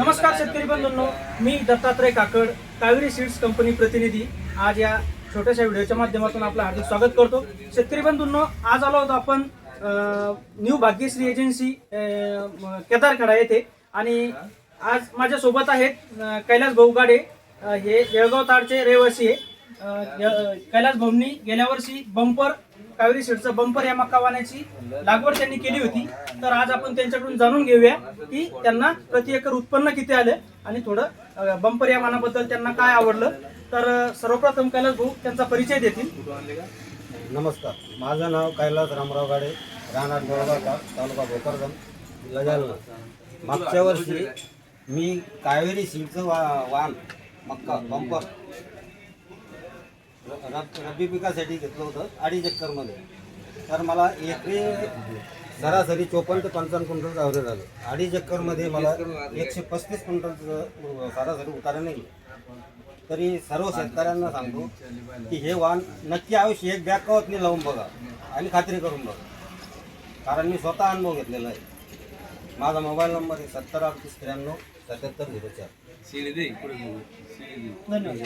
नमस्कार शेतकरी बंधूंनो मी दत्तात्रय काकड कावेरी सीड्स कंपनी प्रतिनिधी. आज या छोट्याशा व्हिडिओच्या माध्यमातून आपलं हार्दिक स्वागत करतो. शेतकरी बंधूंनो आज आलो होतो आपण न्यू भाग्यश्री एजन्सी अं, केदारखेडा येथे. आणि आज माझ्यासोबत आहेत कैलास भाऊ गाडे हे येळगाव ताडचे रहिवासी आहे. कैलास भाऊंनी गेल्या वर्षी बंपर कावेरी शेडचा बंपर या मक्कावाण्याची लागवड त्यांनी केली होती. तर आज आपण त्यांच्याकडून जाणून घेऊया की त्यांना प्रति एकर उत्पन्न किती आलं आणि थोडं बंपर या मानाबद्दल त्यांना काय आवडलं. तर सर्वप्रथम कैलास भाऊ त्यांचा परिचय देतील. नमस्कार. माझं नाव कैलास रामराव गाडे राहणार गोळगाव तालुका भोकरदन जिल्हा जालना मागच्या वर्षी मी कावेरी सीडचं वा वाण मक्का बंपर रब- रब्बी पिकासाठी घेतलं होतं अडीच एकरमध्ये. तर मला एकरी सरासरी चोपन्न ते पंचावन्न क्विंटल झालं अडीच एकरमध्ये मला एकशे पस्तीस क्विंटलचं सरासरी उतारा नाही तरी सर्व शेतकऱ्यांना सांगतो की हे वाण नक्की अवश्य एक बॅग कवतनी लावून बघा आणि खात्री करून बघा. कारण मी स्वतः अनुभव घेतलेला आहे. माझा मोबाईल नंबर आहे सत्तर अडतीस त्र्याण्णव सत्याहत्तर झिरो चार. धन्यवाद.